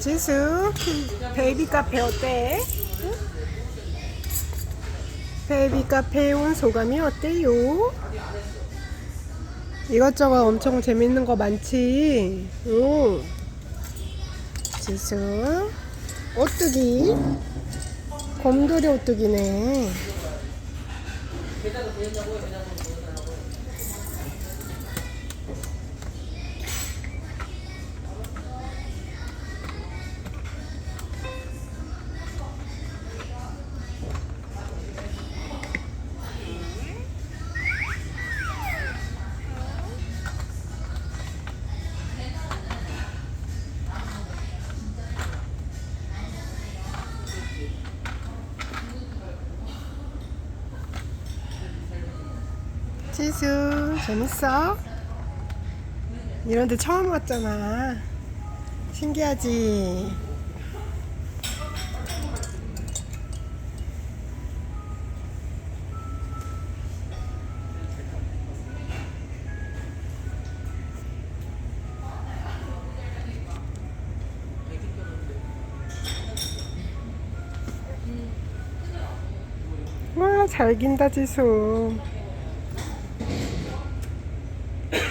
지수, 베이비 카페 어때? 응? 베이비 카페에 온 소감이 어때요? 이것저것 엄청 재밌는 거 많지? 응. 지수, 오뚜기. 곰돌이 오뚜기네. 지수, 재밌어? 이런 데 처음 왔잖아. 신기하지? 와, 잘 긴다, 지수.